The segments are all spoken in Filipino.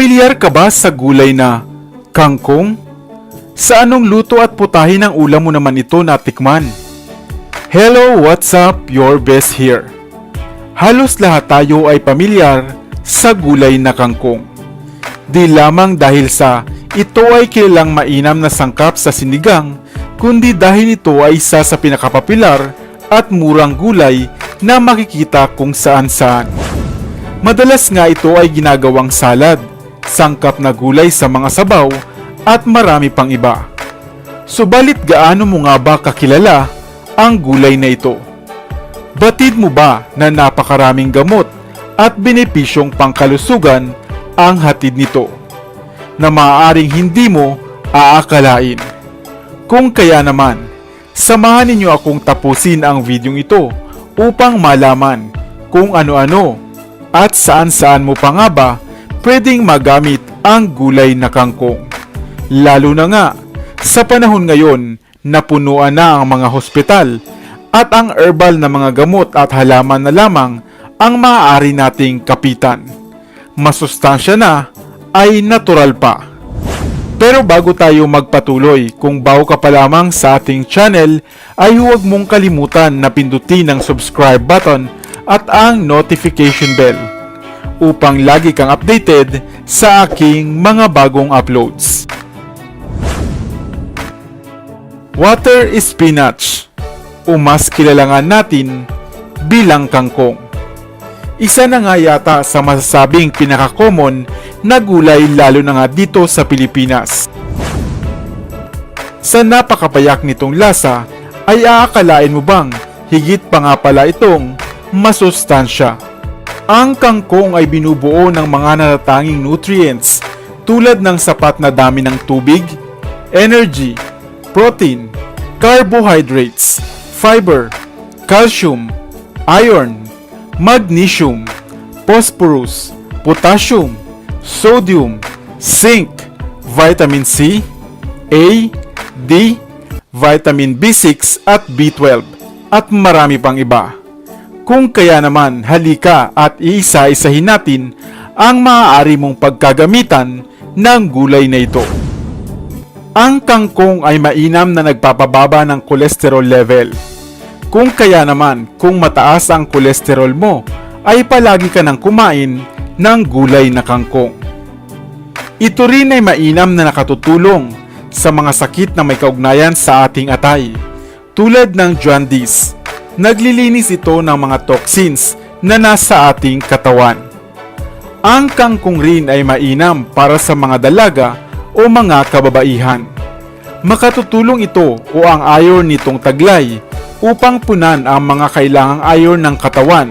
Pamilyar ka ba sa gulay na kangkong? Sa anong luto at putahe ng ulam mo naman ito natikman? Hello, what's up? Your best here. Halos lahat tayo ay pamilyar sa gulay na kangkong. Di lamang dahil sa ito ay kilalang mainam na sangkap sa sinigang, kundi dahil ito ay isa sa pinakapopular at murang gulay na makikita kung saan saan. Madalas nga ito ay ginagawang salad, sangkap na gulay sa mga sabaw at marami pang iba. Subalit gaano mo nga ba kakilala ang gulay na ito? Batid mo ba na napakaraming gamot at benepisyong pangkalusugan ang hatid nito na maaaring hindi mo aakalain? Kung kaya naman, samahan ninyo akong tapusin ang videong ito upang malaman kung ano-ano at saan-saan mo pa nga ba pwedeng magamit ang gulay na kangkong. Lalo na nga sa panahon ngayon na punuan na ang mga hospital at ang herbal na mga gamot at halaman na lamang ang maaari nating kapitan. Masustansya na ay natural pa. Pero bago tayo magpatuloy, kung bago ka pa lamang sa ating channel, ay huwag mong kalimutan na pindutin ang subscribe button at ang notification bell upang lagi kang updated sa aking mga bagong uploads. Water spinach o mas kilalangan natin bilang kangkong. Isa na nga yata sa masasabing pinaka-common na gulay lalo na nga dito sa Pilipinas. Sa napakapayak nitong lasa ay aakalain mo bang higit pa nga pala itong masustansya. Ang kangkong ay binubuo ng mga natatanging nutrients tulad ng sapat na dami ng tubig, energy, protein, carbohydrates, fiber, calcium, iron, magnesium, phosphorus, potassium, sodium, zinc, vitamin C, A, D, vitamin B6 at B12 at marami pang iba. Kung kaya naman halika at iisa-isahin natin ang maaari mong pagkagamitan ng gulay na ito. Ang kangkong ay mainam na nagpapababa ng kolesterol level. Kung kaya naman, kung mataas ang kolesterol mo, ay palagi ka nang kumain ng gulay na kangkong. Ito rin ay mainam na nakatutulong sa mga sakit na may kaugnayan sa ating atay, tulad ng jaundice. Naglilinis ito ng mga toxins na nasa ating katawan. Ang kangkong rin ay mainam para sa mga dalaga o mga kababaihan. Makatutulong ito o ang iron nitong taglay upang punan ang mga kailangang iron ng katawan.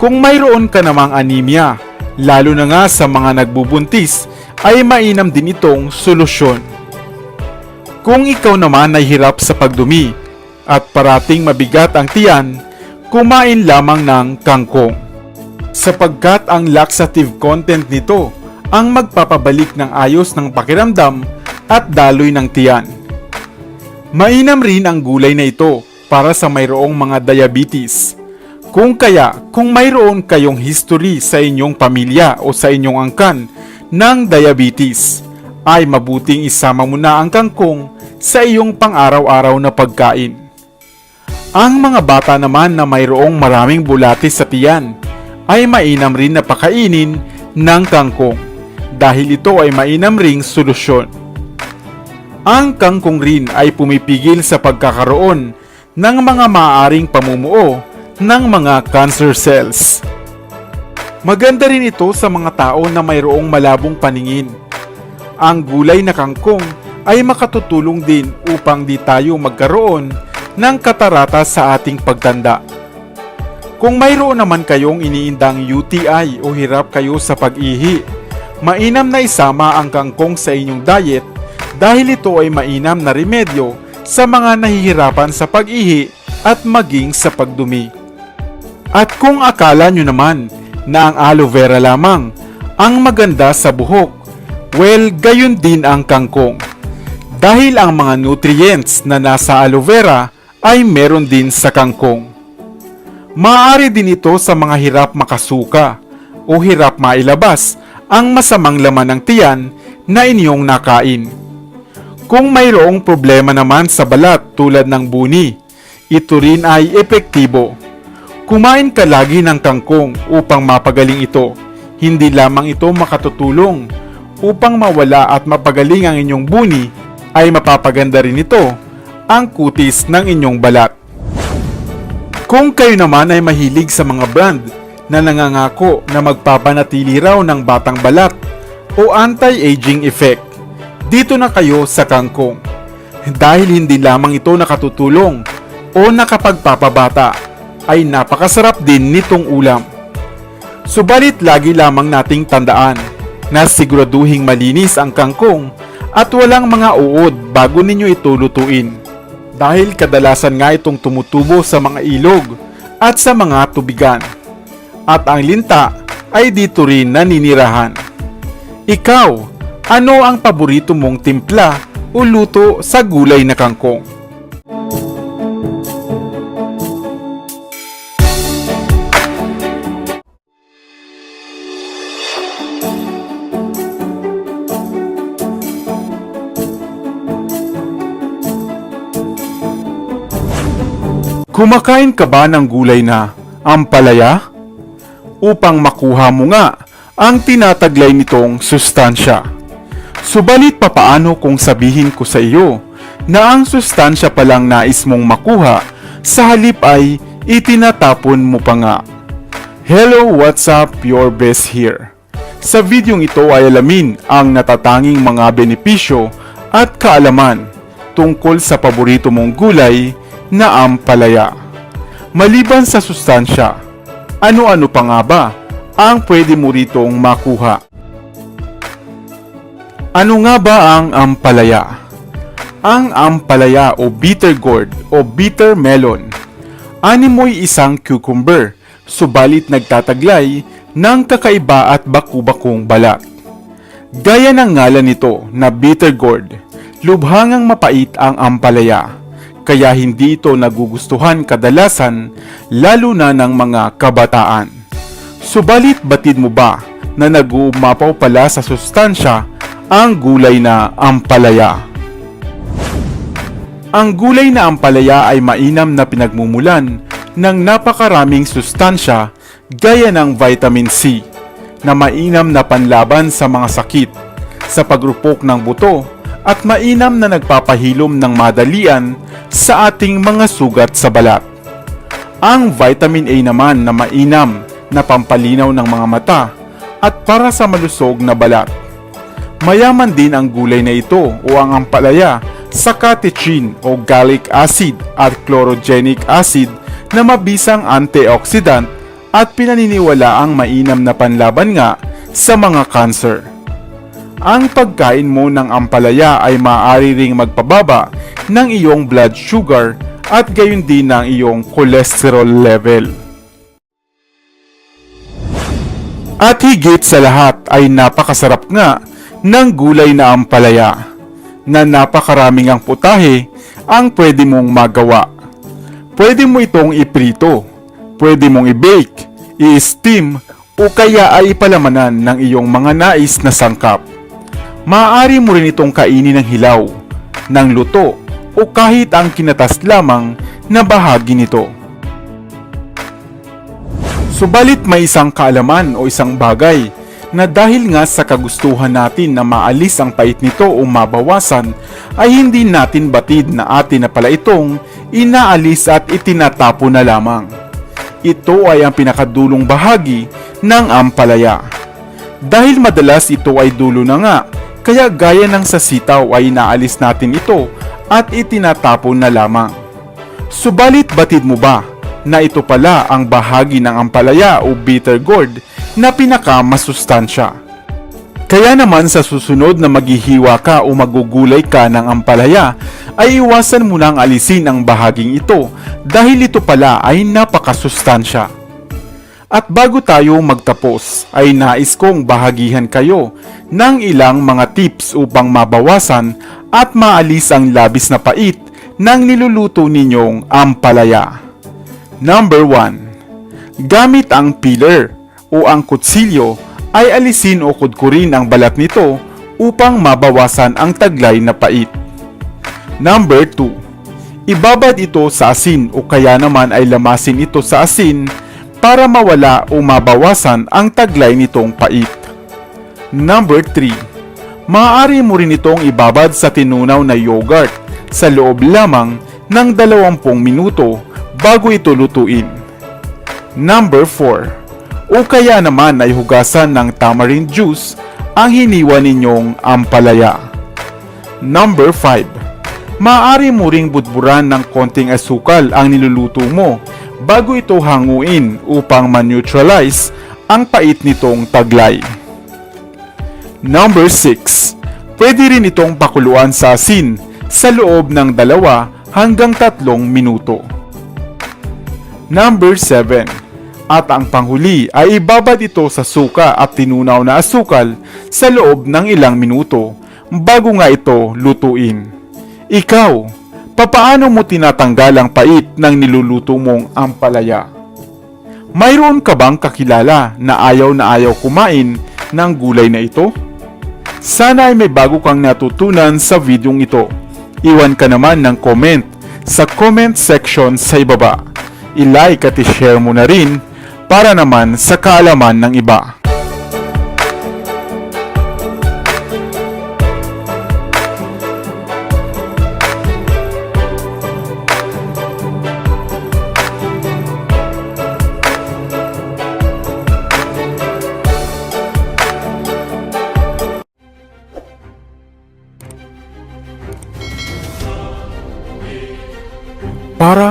Kung mayroon ka namang anemia, lalo na nga sa mga nagbubuntis, ay mainam din itong solusyon. Kung ikaw naman ay hirap sa pagdumi at parating mabigat ang tiyan, kumain lamang ng kangkong. Sapagkat ang laxative content nito ang magpapabalik ng ayos ng pakiramdam at daloy ng tiyan. Mainam rin ang gulay na ito para sa mayroong mga diabetes. Kung kaya, kung mayroon kayong history sa inyong pamilya o sa inyong angkan ng diabetes, ay mabuting isama mo na ang kangkong sa iyong pang-araw-araw na pagkain. Ang mga bata naman na mayroong maraming bulatis sa tiyan ay mainam rin na pakainin ng kangkong dahil ito ay mainam ring solusyon. Ang kangkong rin ay pumipigil sa pagkakaroon ng mga maaaring pamumuo ng mga cancer cells. Maganda rin ito sa mga tao na mayroong malabong paningin. Ang gulay na kangkong ay makatutulong din upang di tayo magkaroon ng katarata sa ating pagtanda. Kung mayroon naman kayong iniindang UTI o hirap kayo sa pag-ihi, mainam na isama ang kangkong sa inyong diet dahil ito ay mainam na remedyo sa mga nahihirapan sa pag-ihi at maging sa pagdumi. At kung akala nyo naman na ang aloe vera lamang ang maganda sa buhok, well, gayon din ang kangkong. Dahil ang mga nutrients na nasa aloe vera ay meron din sa kangkong. Maaari din ito sa mga hirap makasuka o hirap mailabas ang masamang laman ng tiyan na inyong nakain. Kung mayroong problema naman sa balat tulad ng buni, ito rin ay epektibo. Kumain ka lagi ng kangkong upang mapagaling ito. Hindi lamang ito makatutulong upang mawala at mapagaling ang inyong buni, ay mapapaganda rin ito ang kutis ng inyong balat. Kung kayo naman ay mahilig sa mga brand na nangangako na magpapanatili raw ng batang balat o anti-aging effect, dito na kayo sa kangkong. Dahil hindi lamang ito nakatutulong o nakapagpapabata, ay napakasarap din nitong ulam. Subalit lagi lamang nating tandaan na siguraduhing malinis ang kangkong at walang mga uod bago ninyo ito lutuin. Dahil kadalasan nga itong tumutubo sa mga ilog at sa mga tubigan. At ang linta ay dito rin naninirahan. Ikaw, ano ang paborito mong timpla o luto sa gulay na kangkong? Kumakain ka ba ng gulay na ampalaya? Upang makuha mo nga ang tinataglay nitong sustansya. Subalit papaano kung sabihin ko sa iyo na ang sustansya palang nais mong makuha sa halip ay itinatapon mo pa nga? Hello, what's up? Your best here. Sa videong ito ay alamin ang natatanging mga benepisyo at kaalaman tungkol sa paborito mong gulay na ampalaya. Maliban sa sustansya, ano-ano pa nga ba ang pwede mo ritong makuha? Ano nga ba ang ampalaya? Ang ampalaya o bitter gourd o bitter melon. Animoy isang cucumber, subalit nagtataglay ng kakaiba at baku-bakong balat. Gaya ng ngalan nito na bitter gourd, lubhangang mapait ang ampalaya kaya hindi ito nagugustuhan kadalasan lalo na ng mga kabataan. Subalit batid mo ba na nag-uumapaw pala sa sustansya ang gulay na ampalaya? Ang gulay na ampalaya ay mainam na pinagmumulan ng napakaraming sustansya gaya ng vitamin C na mainam na panlaban sa mga sakit, sa pagrupok ng buto at mainam na nagpapahilom ng madalian sa ating mga sugat sa balat. Ang vitamin A naman na mainam na pampalinaw ng mga mata at para sa malusog na balat. Mayaman din ang gulay na ito o ang ampalaya sa catechin o gallic acid at chlorogenic acid na mabisang antioxidant at pinaniniwala ang mainam na panlaban nga sa mga cancer. Ang pagkain mo ng ampalaya ay maaari ring magpababa ng iyong blood sugar at gayon din ng iyong cholesterol level. At higit sa lahat ay napakasarap nga ng gulay na ampalaya na napakaraming ang putahe ang pwede mong magawa. Pwede mo itong iprito, pwede mong i-bake, i-steam o kaya ay ipalamanan ng iyong mga nais na sangkap. Maaari mo rin itong kainin ng hilaw, ng luto, o kahit ang kinatas lamang na bahagi nito. Subalit may isang kaalaman o isang bagay na dahil nga sa kagustuhan natin na maalis ang pait nito o mabawasan ay hindi natin batid na atin na pala itong inaalis at itinatapo na lamang. Ito ay ang pinakadulong bahagi ng ampalaya. Dahil madalas ito ay dulo na nga, kaya gaya ng sa sitaw ay inaalis natin ito at itinatapon na lamang. Subalit batid mo ba na ito pala ang bahagi ng ampalaya o bitter gourd na pinakamasustansya? Kaya naman sa susunod na maghihiwa ka o magugulay ka ng ampalaya, ay iwasan mo nang alisin ang bahaging ito dahil ito pala ay napakasustansya. At bago tayo magtapos, ay nais kong bahagihan kayo ng ilang mga tips upang mabawasan at maalis ang labis na pait ng niluluto ninyong ampalaya. Number 1. Gamit ang peeler o ang kutsilyo ay alisin o kudkurin ang balat nito upang mabawasan ang taglay na pait. Number 2. Ibabad ito sa asin o kaya naman ay lamasin ito sa asin para mawala o mabawasan ang taglay nitong pait. Number 3. Maaari mo rin itong ibabad sa tinunaw na yogurt sa loob lamang ng 20 minuto bago ito lutuin. Number 4. O kaya naman ay hugasan ng tamarind juice ang hiniwa ninyong ampalaya. Number 5. Maaari mo ring budburan ng konting asukal ang niluluto mo bago ito hanguin upang ma-neutralize ang pait nitong taglay. Number 6. Pwede rin itong pakuluan sa asin sa loob ng dalawa hanggang tatlong minuto. Number 7. At ang panghuli ay ibabad ito sa suka at tinunaw na asukal sa loob ng ilang minuto bago nga ito lutuin. Ikaw, papaano mo tinatanggal ang pait ng niluluto mong ampalaya? Mayroon ka bang kakilala na ayaw na ayaw kumain ng gulay na ito? Sana ay may bago kang natutunan sa videong ito. Iwan ka naman ng comment sa comment section sa ibaba. I-like at i-share mo na rin para naman sa kaalaman ng iba.